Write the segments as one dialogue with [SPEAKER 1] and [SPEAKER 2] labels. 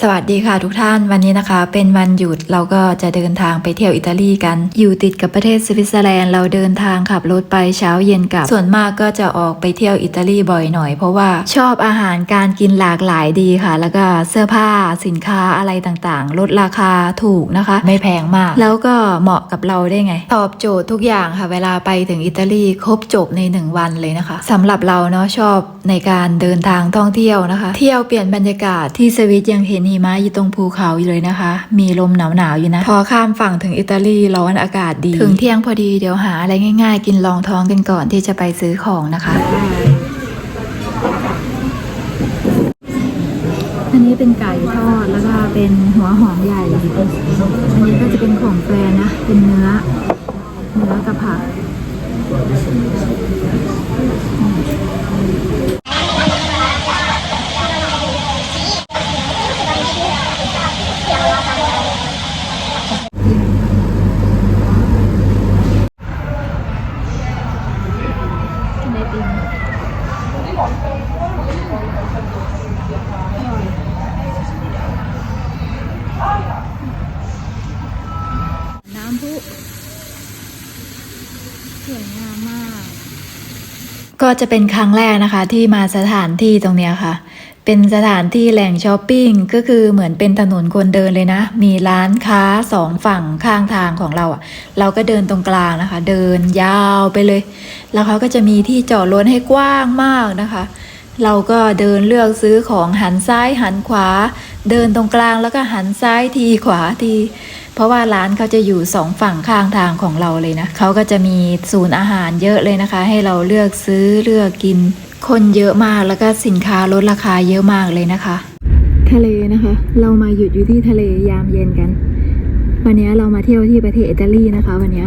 [SPEAKER 1] สวัสดีค่ะทุกท่านวันนี้นะคะ เป็นวันหยุดเราก็จะเดินทางไปเที่ยวอิตาลีกัน อยู่ติดกับประเทศสวิตเซอร์แลนด์เราเดินทางขับรถไปเช้าเย็นกลับ ส่วนมากก็จะออกไปเที่ยวอิตาลีบ่อยหน่อย เพราะว่าชอบอาหารการกินหลากหลายดีค่ะ แล้วก็เสื้อผ้าสินค้าอะไรต่างๆ ลดราคาถูกนะคะ ไม่แพงมาก แล้วก็เหมาะกับเราได้ไง ตอบโจทย์ทุกอย่างค่ะ เวลาไปถึงอิตาลีครบจบในหนึ่งวันเลยนะคะสำหรับเราเนาะชอบในการเดินทางท่องเที่ยวนะคะ เที่ยวเปลี่ยนบรรยากาศที่สวิตยังเห็นหิมะอยู่ตรงภูเขาอยู่เลยนะคะ มีลมหนาวๆอยู่นะ พอข้ามฝั่งถึงอิตาลีร้อนอากาศดี ถึงเที่ยงพอดีเดี๋ยวหาอะไรง่ายๆ กินรองท้องกันก่อนที่จะไปซื้อของนะคะ อันนี้เป็นไก่ทอดแล้วก็เป็นหัวหอมใหญ่ อันนี้ก็จะเป็นของแปรนะ เป็นเนื้อ เนื้อกับผัก สวยงามมาก ก็จะเป็นครั้งแรกนะคะ ที่มาสถานที่ตรงเนี้ยค่ะ เป็นสถานที่แหล่งช้อปปิ้งก็คือเหมือนเป็นถนนคนเดินเลยนะ มีร้านค้าสองฝั่งข้างทางของเราอะ่ะ เราก็เดินตรงกลางนะคะ เดินยาวไปเลย แล้วเขาก็จะมีที่จอดรถให้กว้างมากนะคะ เราก็เดินเลือกซื้อของหันซ้ายหันขวา เดินตรงกลางแล้วก็หันซ้ายทีขวาที เพราะว่าร้านเขาจะอยู่สองฝั่งข้างทางของเราเลยนะเขาก็จะมีศูนย์อาหารเยอะเลยนะคะ ให้เราเลือกซื้อเลือกกิน คนเยอะมากแล้วก็สินค้าลดราคาเยอะมากเลยนะคะ ทะเลนะคะ เรามาหยุดอยู่ที่ทะเลยามเย็นกัน วันนี้เรามาเที่ยวที่ประเทศอิตาลีนะคะ วันนี้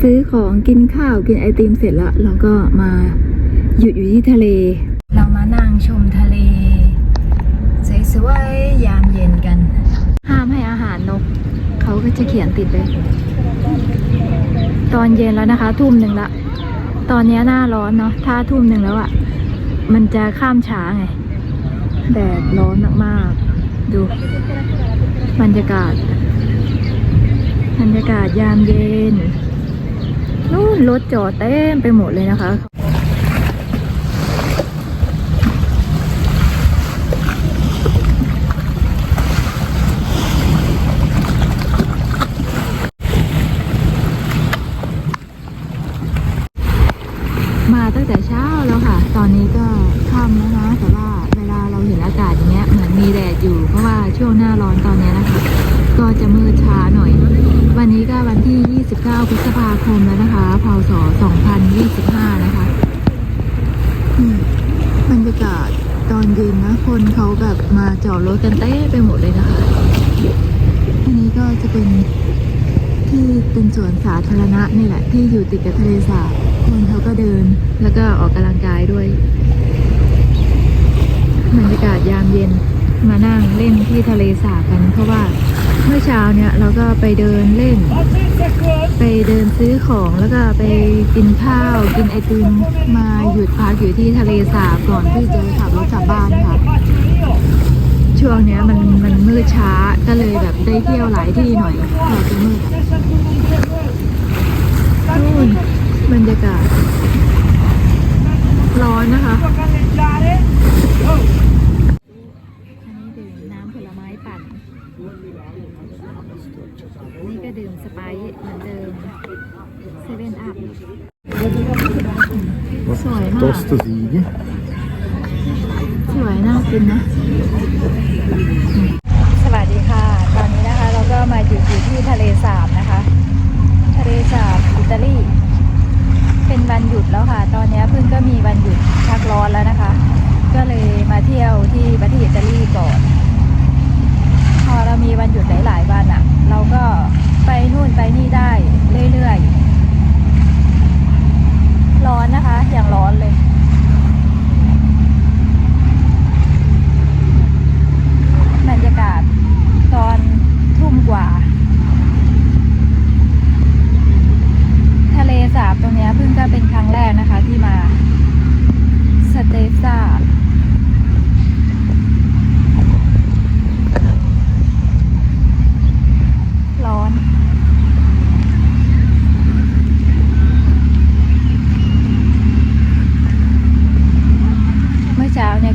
[SPEAKER 1] ซื้อของกินข้าวกินไอติมเสร็จแล้วเราก็มาหยุดอยู่ที่ทะเล เรามานั่งชมทะเลส วยยามเย็นกัน ห้ามให้อาหารนก เขาก็จะเขียนติดเลยตอนเย็นแล้วนะคะ ทุ่มหนึ่งละ ตอนนี้หน้าร้อนเนาะถ้าทุ่มหนึ่งแล้วอะ่ะ มันจะข้ามช้าไง แดดร้อนมากๆ ดู บรรยากาศ บรรยากาศยามเย็นนู่นรถจอดเต็มไปหมดเลยนะคะ มาตั้ง ว้าแล้วค่ะ ตอนนี้ก็ค่ำแล้วนะ แต่ว่าเวลาเราเห็นอากาศอย่างเงี้ยเหมือนมีแดดอยู่ เพราะว่าช่วงหน้าร้อนตอนนี้นะคะ ก็จะมืดช้าหน่อย วันนี้ก็วันที่ 29 พฤษภาคมแล้วนะคะ พศ 2025 นะคะอืมบรรยากาศตอนเย็นนะ คนเขาแบบมาจอดรถกันเต้ไปหมดเลยนะคะ อันนี้ก็จะเป็นที่เป็นสวนสาธารณะนี่แหละ ที่อยู่ติดกับทะเลสาบ คนเขาก็เดินแล้วก็ออกกำลังกายด้วยบรรยากาศยามเย็นมานั่งเล่นที่ทะเลสาบกัน เพราะว่าเมื่อเช้าเนี่ยเราก็ไปเดินเล่น ไปเดินซื้อของแล้วก็ไปกินข้าว กินไอติมมาหยุดพักอยู่ที่ทะเลสาบก่อนที่จะขับรถกลับบ้านค่ะ ช่วงเนี้ยมันมันมืดช้าก็เลยแบบได้เที่ยวหลายที่หน่อยก่อจะมืดนู่น บรรยากาศ ร้อนนะคะอันนี้ดื่มน้ำผลไม้ปั่น นี่ก็ดื่มสไปซ์เหมือนเดิมเซเว่นอัพ สวยมาก
[SPEAKER 2] Tostasighi.
[SPEAKER 1] สวยน่ากินนะ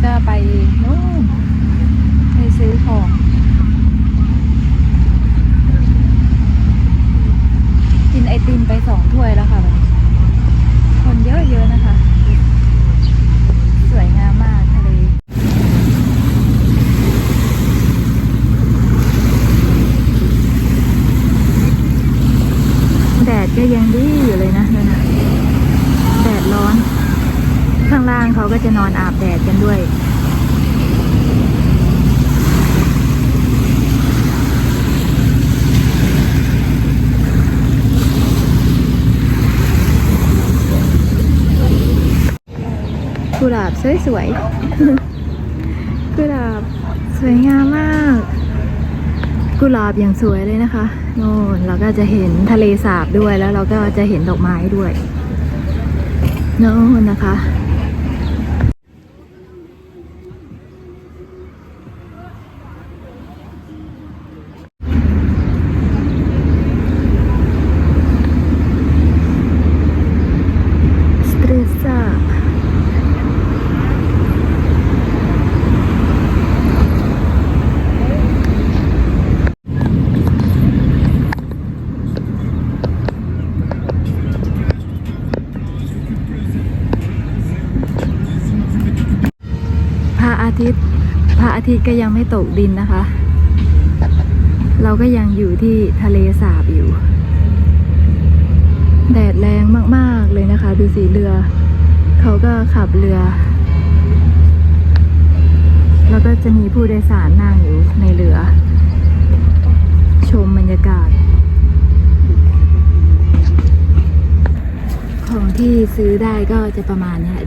[SPEAKER 1] จะไปนู่นไปซื้อของกินไอติมไปสองถ้วยแล้วค่ะวันนี้คนเยอะๆนะคะ สวยงามมากทะเลแดดก็ยังดีอยู่เลยนะนั่นแดดร้อน ข้างล่างเขาก็จะนอนอาบแดดกันด้วยกุหลาบสวยๆ กุหลาบสวยงามมาก กุหลาบอย่างสวยเลยนะคะโน่นเราก็จะเห็นทะเลสาบด้วยแล้วเราก็จะเห็นดอกไม้ด้วยโน่นนะคะ สเตรซ่า พระอาทิตย์ พระอาทิตย์ก็ยังไม่ตกดินนะคะ เราก็ยังอยู่ที่ทะเลสาบอยู่ แดดแรงมากๆเลยนะคะ ดูสีเรือ เขาก็ขับเรือ แล้วก็จะมีผู้โดยสารนั่งอยู่ในเรือ ชมบรรยากาศ ของที่ซื้อได้ก็จะประมาณนี้